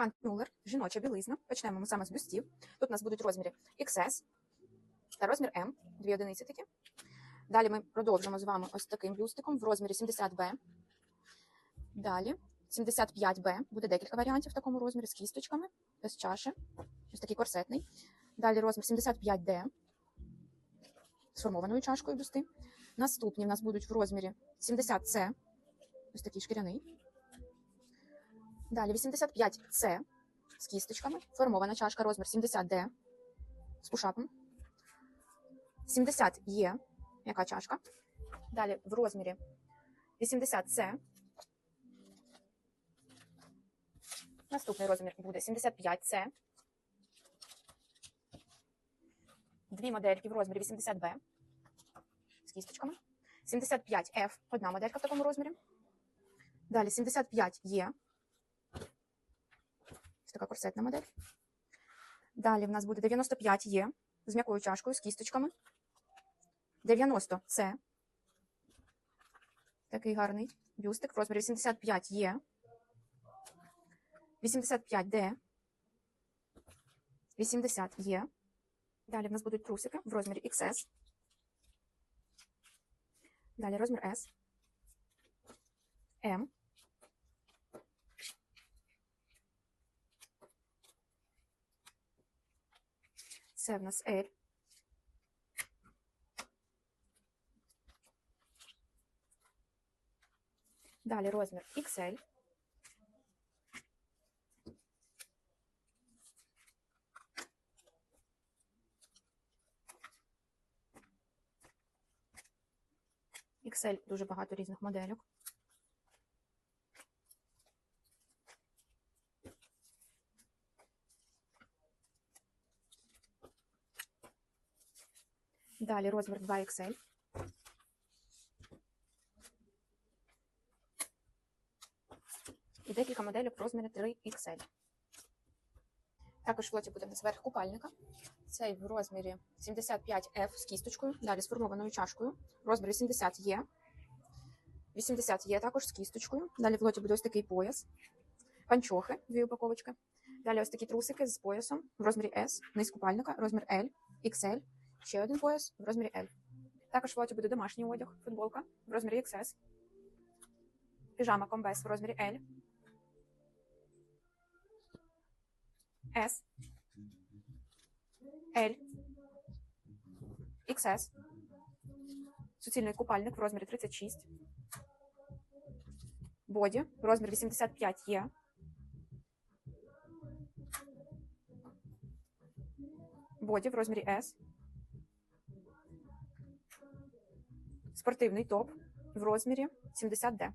Хан Мюллер, жіноча білизна. Почнемо ми саме з бюстів. Тут у нас будуть розміри XS та розмір M, дві одиниці такі. Далі ми продовжимо з вами ось таким бюстиком в розмірі 70B. Далі 75B, буде декілька варіантів в такому розмірі з кісточками, без чаші. Ось такий корсетний. Далі розмір 75D з формованою чашкою бюсти. Наступні в нас будуть в розмірі 70C, ось такий шкіряний. Далі 85С з кісточками, формована чашка, розмір 70D з пушапом. 70Е, яка чашка. Далі в розмірі 80С. Наступний розмір буде 75С. Дві модельки в розмірі 80Б з кісточками. 75F, одна моделька в такому розмірі. Далі 75Е. Ось така корсетна модель. Далі в нас буде 95Е з м'якою чашкою, з кісточками. 90С. Такий гарний бюстик в розмірі 85Е. 85D. 80Е. Далі в нас будуть трусики в розмірі XS. Далі розмір S. M. Це в нас L. Далі розмір XL. XL дуже багато різних модельок. Далі розмір 2XL. І декілька моделів в розмірі 3XL. Також в лоті буде в нас верх купальника. Цей в розмірі 75F з кісточкою, далі з формованою чашкою. Розмір 80 є. 80 є також з кісточкою. Далі в лоті буде ось такий пояс. Панчохи, дві упаковочки. Далі ось такі трусики з поясом в розмірі S, низ купальника, розмір L, XL. Ще один пояс в розмірі L. Також в лоті буде домашній одяг, футболка в розмірі XS. Піжама комбез в розмірі L. S. L. XS. Суцільний купальник в розмірі 36. Боді в розмірі 85 є. Боді в розмірі S. Спортивний топ в розмірі 70D.